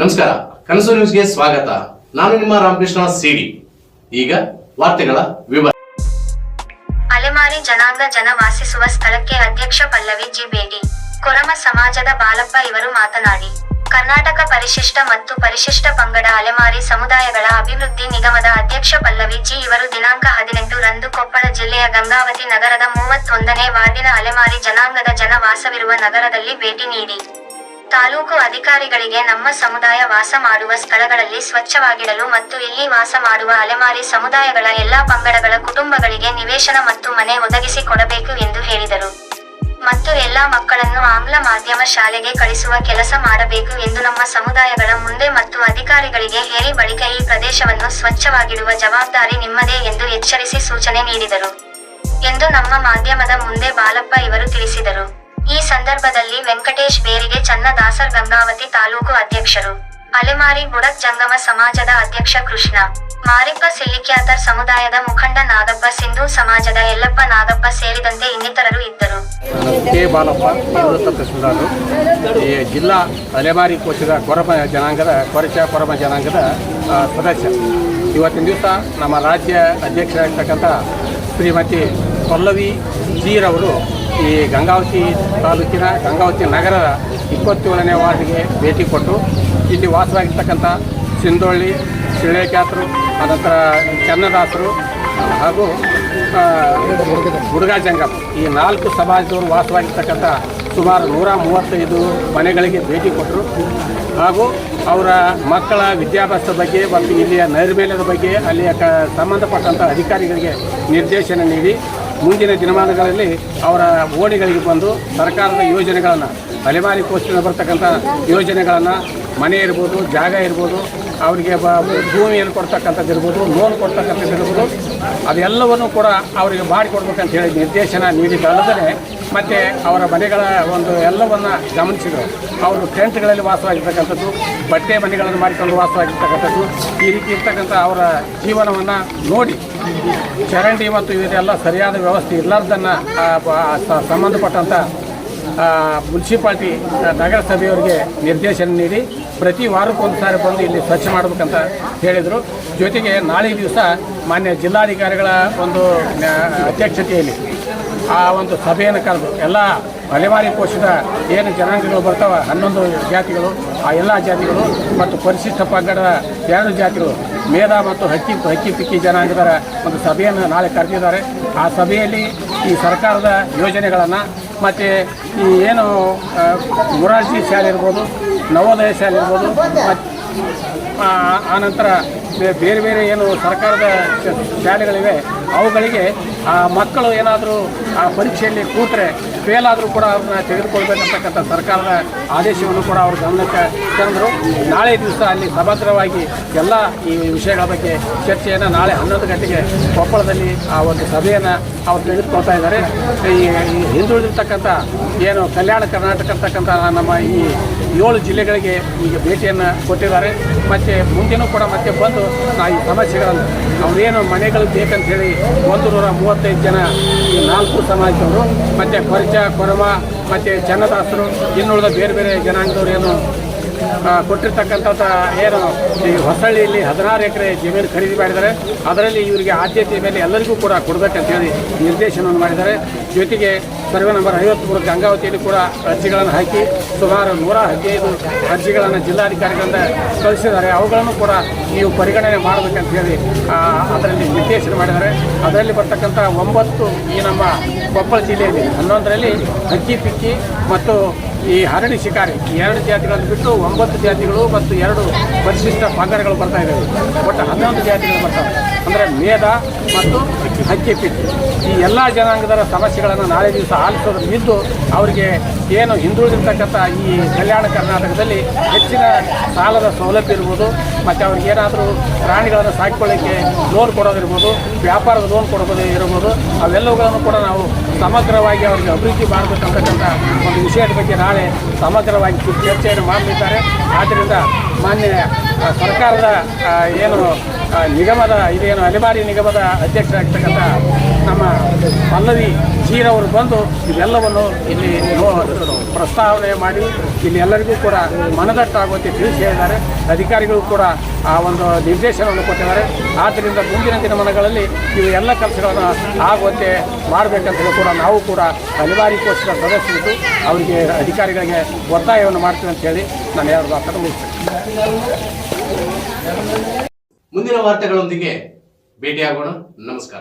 ನಮಸ್ಕಾರ, ಕನಸು ನ್ಯೂಸ್ಗೆ ಸ್ವಾಗತ. ನಾನು ನಿಮ್ಮ ರಾಮಕೃಷ್ಣ ಸಿಡಿ. ಈಗ ವಾರ್ತೆಗಳ ವಿವರ. ಅಲೆಮಾರಿ ಜನಾಂಗ ಜನ ವಾಸಿಸುವ ಸ್ಥಳಕ್ಕೆ ಅಧ್ಯಕ್ಷ ಪಲ್ಲವಿ ಜಿ ಭೇಟಿ. ಕೊರಮ ಸಮಾಜದ ಬಾಲಪ್ಪ ಇವರು ಮಾತನಾಡಿ, ಕರ್ನಾಟಕ ಪರಿಶಿಷ್ಟ ಮತ್ತು ಪರಿಶಿಷ್ಟ ಪಂಗಡ ಅಲೆಮಾರಿ ಸಮುದಾಯಗಳ ಅಭಿವೃದ್ಧಿ ನಿಗಮದ ಅಧ್ಯಕ್ಷ ಪಲ್ಲವಿ ಜಿ ಇವರು ದಿನಾಂಕ ಹದಿನೆಂಟು ರಂದು ಕೊಪ್ಪಳ ಜಿಲ್ಲೆಯ ಗಂಗಾವತಿ ನಗರದ ಮೂವತ್ತೊಂದನೇ ವಾರ್ಡಿನ ಅಲೆಮಾರಿ ಜನಾಂಗದ ಜನ ವಾಸವಿರುವ ನಗರದಲ್ಲಿ ಭೇಟಿ ನೀಡಿ. ತಾಲೂಕು ಅಧಿಕಾರಿಗಳಿಗೆ ನಮ್ಮ ಸಮುದಾಯ ವಾಸ ಮಾಡುವ ಸ್ಥಳಗಳಲ್ಲಿ ಸ್ವಚ್ಛವಾಗಿಡಲು ಮತ್ತು ಇಲ್ಲಿ ವಾಸ ಮಾಡುವ ಅಲೆಮಾರಿ ಸಮುದಾಯಗಳ ಎಲ್ಲಾ ಪಂಗಡಗಳ ಕುಟುಂಬಗಳಿಗೆ ನಿವೇಶನ ಮತ್ತು ಮನೆ ಒದಗಿಸಿ ಕೊಡಬೇಕು ಎಂದು ಹೇಳಿದರು. ಮತ್ತು ಎಲ್ಲಾ ಮಕ್ಕಳನ್ನು ಆಂಗ್ಲ ಮಾಧ್ಯಮ ಶಾಲೆಗೆ ಕಳಿಸುವ ಕೆಲಸ ಮಾಡಬೇಕು ಎಂದು ನಮ್ಮ ಸಮುದಾಯಗಳ ಮುಂದೆ ಮತ್ತು ಅಧಿಕಾರಿಗಳಿಗೆ ಹೇಳಿ ಬಳಿಕ ಈ ಪ್ರದೇಶವನ್ನು ಸ್ವಚ್ಛವಾಗಿಡುವ ಜವಾಬ್ದಾರಿ ನಿಮ್ಮದೇ ಎಂದು ಎಚ್ಚರಿಸಿ ಸೂಚನೆ ನೀಡಿದರು. ಎಂದು ನಮ್ಮ ಮಾಧ್ಯಮದ ಮುಂದೆ ಬಾಲಪ್ಪ ಇವರು ತಿಳಿಸಿದರು. ಈ ಸಂದರ್ಭದಲ್ಲಿ ವೆಂಕಟೇಶ್ ಬೇರಿಗೆ ಚನ್ನದಾಸರ್ ಗಂಗಾವತಿ ತಾಲೂಕು ಅಧ್ಯಕ್ಷರು. ಅಲೆಮಾರಿ ಬುಡಕ್ ಜಂಗಮ ಸಮಾಜದ ಅಧ್ಯಕ್ಷ ಕೃಷ್ಣ. ಮಾರಿಪ್ಪ ಸಿಲ್ಲಿಕ್ಯಾತರ್ ಸಮುದಾಯದ ಮುಖಂಡ ನಾಗಪ್ಪ ಸಿಂಧು ಸಮಾಜದ ಯಲ್ಲಪ್ಪ ನಾಗಪ್ಪ ಸೇರಿದಂತೆ ಇನ್ನಿತರರು ಇದ್ದರು. ಕೆ ಬಾಲಪ್ಪ ನಿವೃತ್ತ ತಹಸೀಲ್ದಾರರು ಈ ಜಿಲ್ಲಾ ಅಲೆಮಾರಿ ಕೋಶದ ಕೊರಮ ಜನಾಂಗದ, ಕೊರಚ ಕೊರಮ ಜನಾಂಗದ ಸದಸ್ಯ. ಇವತ್ತಿನ ದಿವಸ ನಮ್ಮ ರಾಜ್ಯ ಅಧ್ಯಕ್ಷರಾಗಿರ್ತಕ್ಕಂಥ ಶ್ರೀಮತಿ ಪಲ್ಲವಿ ಅವರು ಈ ಗಂಗಾವತಿ ತಾಲೂಕಿನ ಗಂಗಾವತಿ ನಗರದ ಇಪ್ಪತ್ತೇಳನೇ ವಾರ್ಡ್ಗೆ ಭೇಟಿ ಕೊಟ್ಟು ಇಲ್ಲಿ ವಾಸವಾಗಿರ್ತಕ್ಕಂಥ ಸಿಂಧೋಳ್ಳಿ ಶಿಳೇಖ್ಯಾತರು ಅನಂತರ ಚನ್ನದಾಸರು, ಹಾಗೂ ಹುಡುಗ ಜಂಗಮ್ ಈ ನಾಲ್ಕು ಸಮಾಜದವರು ವಾಸವಾಗಿರ್ತಕ್ಕಂಥ ಸುಮಾರು ನೂರ ಮೂವತ್ತೈದು ಮನೆಗಳಿಗೆ ಭೇಟಿ ಕೊಟ್ಟರು. ಹಾಗೂ ಅವರ ಮಕ್ಕಳ ವಿದ್ಯಾಭ್ಯಾಸದ ಬಗ್ಗೆ ಮತ್ತು ಇಲ್ಲಿಯ ನೈರ್ಮಲ್ಯದ ಬಗ್ಗೆ ಅಲ್ಲಿಯ ಕ, ಸಂಬಂಧಪಟ್ಟಂಥ ಅಧಿಕಾರಿಗಳಿಗೆ ನಿರ್ದೇಶನ ನೀಡಿ ಮುಂದಿನ ದಿನಮಾನಗಳಲ್ಲಿ ಅವರ ಓಣಿಗಳಿಗೆ ಬಂದು ಸರ್ಕಾರದ ಯೋಜನೆಗಳನ್ನು ಅಲೆಮಾರಿ ಕೋಶದಿಂದ ಬರ್ತಕ್ಕಂಥ ಯೋಜನೆಗಳನ್ನು, ಮನೆ ಇರ್ಬೋದು, ಜಾಗ ಇರ್ಬೋದು, ಅವರಿಗೆ ಭೂಮಿಯನ್ನು ಕೊಡ್ತಕ್ಕಂಥದ್ದು ಇರ್ಬೋದು ಲೋನ್ ಕೊಡ್ತಕ್ಕಂಥದ್ದು ಇರ್ಬೋದು, ಅದೆಲ್ಲವನ್ನು ಕೂಡ ಅವರಿಗೆ ಮಾಡಿಕೊಡ್ಬೇಕಂತ ಹೇಳಿ ನಿರ್ದೇಶನ ನೀಡಿದ್ದಲ್ಲದೆ ಮತ್ತು ಅವರ ಮನೆಗಳ ಒಂದು ಎಲ್ಲವನ್ನು ಗಮನಿಸಿದರು. ಅವರು ಟೆಂಟ್ಗಳಲ್ಲಿ ವಾಸವಾಗಿರ್ತಕ್ಕಂಥದ್ದು, ಬಟ್ಟೆ ಮನೆಗಳನ್ನು ಮಾಡಿಕೊಂಡು ವಾಸವಾಗಿರ್ತಕ್ಕಂಥದ್ದು, ಈ ರೀತಿ ಇರ್ತಕ್ಕಂಥ ಅವರ ಜೀವನವನ್ನು ನೋಡಿ ಚರಂಡಿ ಮತ್ತು ಇದೆಲ್ಲ ಸರಿಯಾದ ವ್ಯವಸ್ಥೆ ಇರಲಾರ್ದನ್ನು ಸಂಬಂಧಪಟ್ಟಂಥ ಮುನ್ಸಿಪಾಲ್ಟಿ ನಗರಸಭೆಯವರಿಗೆ ನಿರ್ದೇಶನ ನೀಡಿ, ಪ್ರತಿ ವಾರಕ್ಕೊಂದು ಸಾರಿ ಬಂದು ಇಲ್ಲಿ ಸ್ವಚ್ಛ ಮಾಡಬೇಕಂತ ಹೇಳಿದರು. ಜೊತೆಗೆ ನಾಳೆ ದಿವಸ ಮಾನ್ಯ ಜಿಲ್ಲಾಧಿಕಾರಿಗಳ ಒಂದು ಅಧ್ಯಕ್ಷತೆಯಲ್ಲಿ ಆ ಒಂದು ಸಭೆಯನ್ನು ಕರೆದು ಎಲ್ಲ ಅಲೆವಾರಿ ಕೋಶದ ಏನು ಜನಾಂಗಗಳು ಬರ್ತಾವೆ, ಹನ್ನೊಂದು ಜಾತಿಗಳು, ಆ ಎಲ್ಲ ಜಾತಿಗಳು ಮತ್ತು ಪರಿಶಿಷ್ಟ ಪಂಗಡದ ಎರಡು ಜಾತಿಗಳು ಮೇಧ ಮತ್ತು ಹಕ್ಕಿ ಹಕ್ಕಿ ಪಿಕ್ಕಿ ಜನಾಂಗದರ ಒಂದು ಸಭೆಯನ್ನು ನಾಳೆ ಕರೆದಿದ್ದಾರೆ. ಆ ಸಭೆಯಲ್ಲಿ ಈ ಸರ್ಕಾರದ ಯೋಜನೆಗಳನ್ನು ಮತ್ತು ಈ ಏನು ಮುರಾರ್ಜಿ ಶಾಲೆ ಇರ್ಬೋದು, ನವೋದಯ ಶಾಲೆ ಇರ್ಬೋದು ಮತ್ತು ಆನಂತರ ಬೇರೆ ಬೇರೆ ಏನು ಸರ್ಕಾರದ ಶಾಲೆಗಳಿವೆ, ಅವುಗಳಿಗೆ ಆ ಮಕ್ಕಳು ಏನಾದರೂ ಆ ಪರೀಕ್ಷೆಯಲ್ಲಿ ಕೂತ್ರೆ ಫೇಲ್ ಆದರೂ ಕೂಡ ಅವ್ರನ್ನ ತೆಗೆದುಕೊಳ್ಬೇಕಂತಕ್ಕಂಥ ಸರ್ಕಾರದ ಆದೇಶವನ್ನು ಕೂಡ ಅವರು ಗಮನಕ್ಕೆ ತಂದರು. ನಾಳೆ ದಿವಸ ಅಲ್ಲಿ ಸಮಗ್ರವಾಗಿ ಎಲ್ಲ ಈ ವಿಷಯಗಳ ಬಗ್ಗೆ ಚರ್ಚೆಯನ್ನು ನಾಳೆ ಹನ್ನೊಂದು ಗಂಟೆಗೆ ಕೊಪ್ಪಳದಲ್ಲಿ ಆ ಒಂದು ಸಭೆಯನ್ನು ಅವ್ರು ತೆಗೆದುಕೊಳ್ತಾ ಇದ್ದಾರೆ. ಈ ಹಿಂದುಳಿದಿರ್ತಕ್ಕಂಥ ಏನು ಕಲ್ಯಾಣ ಕರ್ನಾಟಕ ಅಂತಕ್ಕಂಥ ನಮ್ಮ ಈ ಏಳು ಜಿಲ್ಲೆಗಳಿಗೆ ಈಗ ಭೇಟಿಯನ್ನು ಕೊಟ್ಟಿದ್ದಾರೆ. ಮತ್ತು ಮುಂದಿನೂ ಕೂಡ ಮತ್ತೆ ಬಂದು ನಾ ಈ ಸಮಸ್ಯೆಗಳನ್ನು ಅವರೇನು ಮನೆಗಳು ಬೇಕಂತ ಹೇಳಿ ಒಂದು ನೂರ ಮೂವತ್ತೈದು ಜನ ನಾಲ್ಕು ಸಮಾಜದವರು ಮತ್ತು ಕೊರಚ ಕೊರಮ ಮತ್ತು ಚನ್ನದಾಸರು ಇನ್ನುಳಿದ ಬೇರೆ ಬೇರೆ ಜನಾಂಗದವರು ಏನು ಆ, ಕೊಟ್ಟಿರ್ತಕ್ಕಂಥದ್ದು ಏನು ಈ ಹೊಸಳ್ಳಿಯಲ್ಲಿ ಹದಿನಾರು ಎಕರೆ ಜಮೀನು ಖರೀದಿ ಮಾಡಿದ್ದಾರೆ. ಅದರಲ್ಲಿ ಇವರಿಗೆ ಆದ್ಯತೆ ಮೇಲೆ ಎಲ್ಲರಿಗೂ ಕೂಡ ಕೊಡಬೇಕಂತ ಹೇಳಿ ನಿರ್ದೇಶನವನ್ನು ಮಾಡಿದ್ದಾರೆ. ಜೊತೆಗೆ ಸರ್ವೆ ನಂಬರ್ ಐವತ್ತ್ಮೂರು ಗಂಗಾವತಿಯಲ್ಲಿ ಕೂಡ ಅರ್ಜಿಗಳನ್ನು ಹಾಕಿ ಸುಮಾರು ನೂರ ಹದಿನೈದು ಅರ್ಜಿಗಳನ್ನು ಜಿಲ್ಲಾಧಿಕಾರಿಗಳಿಂದ ಕಳಿಸಿದ್ದಾರೆ. ಅವುಗಳನ್ನು ಕೂಡ ನೀವು ಪರಿಗಣನೆ ಮಾಡಬೇಕಂತ ಹೇಳಿ ಅದರಲ್ಲಿ ನಿರ್ದೇಶನ ಮಾಡಿದ್ದಾರೆ. ಅದರಲ್ಲಿ ಬರ್ತಕ್ಕಂಥ ಒಂಬತ್ತು ಈ ನಮ್ಮ ಕೊಪ್ಪಳ ಜಿಲ್ಲೆಯಲ್ಲಿ ಹನ್ನೊಂದರಲ್ಲಿ ಅಕ್ಕಿ ಪಿಕ್ಕಿ ಮತ್ತು ಈ ಹರಡಿ ಶಿಕಾರಿ ಎರಡು ಜಾತಿಗಳನ್ನು ಬಿಟ್ಟು ಒಂಬತ್ತು ಜಾತಿಗಳು ಮತ್ತು ಎರಡು ಪರಿಶಿಷ್ಟ ಪಂಗಡಗಳು ಬರ್ತಾ ಇದ್ದಾವೆ. ಒಟ್ಟು ಹನ್ನೊಂದು ಜಾತಿಗಳು ಬರ್ತವೆ. ಅಂದರೆ ಮೇಧ ಮತ್ತು ಹಕ್ಕಿ ಪಿಟ್ಟು. ಈ ಎಲ್ಲ ಜನಾಂಗದರ ಸಮಸ್ಯೆಗಳನ್ನು ನಾಳೆ ದಿವಸ ಆಲಿಸೋದ್ರಿಂದ ಅವರಿಗೆ ಏನು ಹಿಂದುಳಿದಿರ್ತಕ್ಕಂಥ ಈ ಕಲ್ಯಾಣ ಕರ್ನಾಟಕದಲ್ಲಿ ಹೆಚ್ಚಿನ ಸಾಲದ ಸೌಲಭ್ಯ ಇರ್ಬೋದು, ಮತ್ತು ಅವ್ರಿಗೆ ಏನಾದರೂ ಪ್ರಾಣಿಗಳನ್ನು ಸಾಕಿಕೊಳ್ಳಿಕ್ಕೆ ಲೋನ್ ಕೊಡೋದಿರ್ಬೋದು, ವ್ಯಾಪಾರದ ಲೋನ್ ಕೊಡೋದು ಇರ್ಬೋದು, ಅವೆಲ್ಲವುಗಳನ್ನು ಕೂಡ ನಾವು ಸಮಗ್ರವಾಗಿ ಅವರಿಗೆ ಅಭಿವೃದ್ಧಿ ಮಾಡಬೇಕಂತಕ್ಕಂಥ ಒಂದು ವಿಷಯದ ಬಗ್ಗೆ ನಾಳೆ ಸಮಗ್ರವಾಗಿ ಚರ್ಚೆಯನ್ನು ಮಾಡಲಿದ್ದಾರೆ. ಆದ್ದರಿಂದ ಮಾನ್ಯ ಸರ್ಕಾರದ ಏನು ನಿಗಮದ, ಇದೇನು ಅಲೆಮಾರಿ ನಿಗಮದ ಅಧ್ಯಕ್ಷರಾಗಿರ್ತಕ್ಕಂಥ ನಮ್ಮ ಪಲ್ಲವಿ ಜೀರವರು ಬಂದು ಇವೆಲ್ಲವನ್ನು ಇಲ್ಲಿ ಪ್ರಸ್ತಾವನೆ ಮಾಡಿ ಇಲ್ಲಿ ಎಲ್ಲರಿಗೂ ಕೂಡ ಮನದಟ್ಟಾಗುವಂತೆ ತಿಳಿಸಿ ಹೇಳಿದ್ದಾರೆ. ಅಧಿಕಾರಿಗಳು ಕೂಡ ಆ ಒಂದು ನಿರ್ದೇಶನವನ್ನು ಕೊಟ್ಟಿದ್ದಾರೆ. ಆದ್ದರಿಂದ ಮುಂದಿನ ದಿನಮಾನಗಳಲ್ಲಿ ಇವು ಎಲ್ಲ ಕೆಲಸಗಳನ್ನು ಆಗುವಂತೆ ಮಾಡಬೇಕಂತ ಕೂಡ ನಾವು ಕೂಡ ಅನಿವಾರ್ಯಕ್ಕೋಸ್ಕರ ಸದಸ್ಯರಿದ್ದು ಅವರಿಗೆ ಅಧಿಕಾರಿಗಳಿಗೆ ಒತ್ತಾಯವನ್ನು ಮಾಡ್ತೀವಿ ಅಂತ ಹೇಳಿ ನಾನು ಎರಡು ಮಾತನ್ನು ಮುಗಿಸ್ತೇನೆ. ಮುಂದಿನ ವಾರ್ತೆಗಳೊಂದಿಗೆ ಭೇಟಿಯಾಗೋಣ. ನಮಸ್ಕಾರ.